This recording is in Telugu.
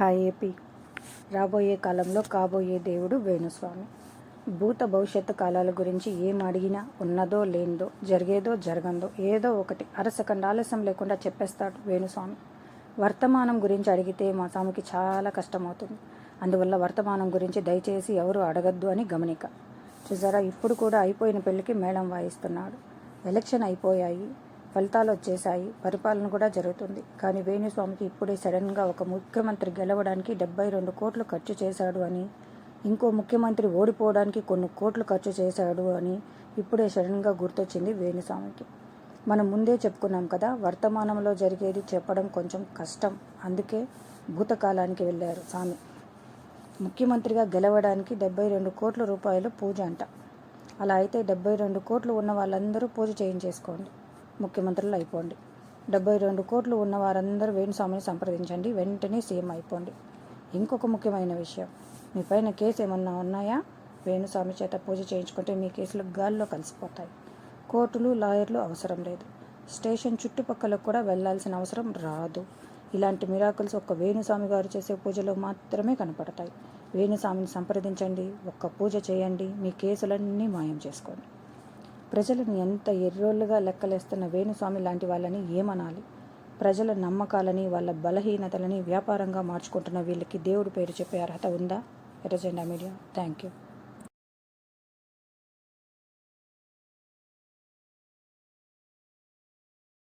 హాయ్ ఏపీ రాబోయే కాలంలో కాబోయే దేవుడు వేణుస్వామి. భూత భవిష్యత్తు కాలాల గురించి ఏం అడిగినా ఉన్నదో లేనిదో జరిగేదో జరగందో ఏదో ఒకటి అరసకండ ఆలస్యం లేకుండా చెప్పేస్తాడు వేణుస్వామి. వర్తమానం గురించి అడిగితే మా స్వామికి చాలా కష్టమవుతుంది. అందువల్ల వర్తమానం గురించి దయచేసి ఎవరు అడగద్దు అని గమనిక. చూసారా ఇప్పుడు కూడా అయిపోయిన పెళ్ళికి మేళం వాయిస్తున్నాడు. ఎలక్షన్ అయిపోయాయి. ఫలితాలు వచ్చేసాయి పరిపాలన కూడా జరుగుతుంది. కానీ వేణుస్వామికి ఇప్పుడే సడన్గా ఒక ముఖ్యమంత్రి గెలవడానికి డెబ్బై రెండు కోట్లు ఖర్చు చేశాడు అని ఇంకో ముఖ్యమంత్రి ఓడిపోవడానికి కొన్ని కోట్లు ఖర్చు చేశాడు అని ఇప్పుడే సడన్గా గుర్తొచ్చింది వేణుస్వామికి. మనం ముందే చెప్పుకున్నాం కదా వర్తమానంలో జరిగేది చెప్పడం కొంచెం కష్టం. అందుకే భూతకాలానికి వెళ్ళారు స్వామి. ముఖ్యమంత్రిగా గెలవడానికి డెబ్బై రెండు కోట్ల రూపాయలు పూజ అంట. అలా అయితే డెబ్బై రెండు కోట్లు ఉన్న వాళ్ళందరూ పూజ చేయించేసుకోండి. ముఖ్యమంత్రులు అయిపోండి. డెబ్బై రెండు కోట్లు ఉన్న వారందరూ వేణుస్వామిని సంప్రదించండి. వెంటనే సీఎం అయిపోండి. ఇంకొక ముఖ్యమైన విషయం. మీ పైన కేసు ఏమన్నా ఉన్నాయా? వేణుస్వామి చేత పూజ చేయించుకుంటే మీ కేసులు గాల్లో కలిసిపోతాయి. కోర్టులు లాయర్లు అవసరం లేదు. స్టేషన్ చుట్టుపక్కల కూడా వెళ్ళాల్సిన అవసరం రాదు. ఇలాంటి మిరాకుల్స్ ఒక్క వేణుస్వామి గారు చేసే పూజలో మాత్రమే కనపడతాయి. వేణుస్వామిని సంప్రదించండి. ఒక్క పూజ చేయండి. మీ కేసులన్నీ మాయం చేసుకోండి. ప్రజలను ఎంత ఎర్రోళ్ళుగా లెక్కలేస్తున్న వేణుస్వామి లాంటి వాళ్ళని ఏమనాలి? ప్రజల నమ్మకాలని వాళ్ళ బలహీనతలని వ్యాపారంగా మార్చుకుంటున్న వీళ్ళకి దేవుడి పేరు చెప్పే అర్హత ఉందా? ఎర్రజెండా మీడియా. Thank you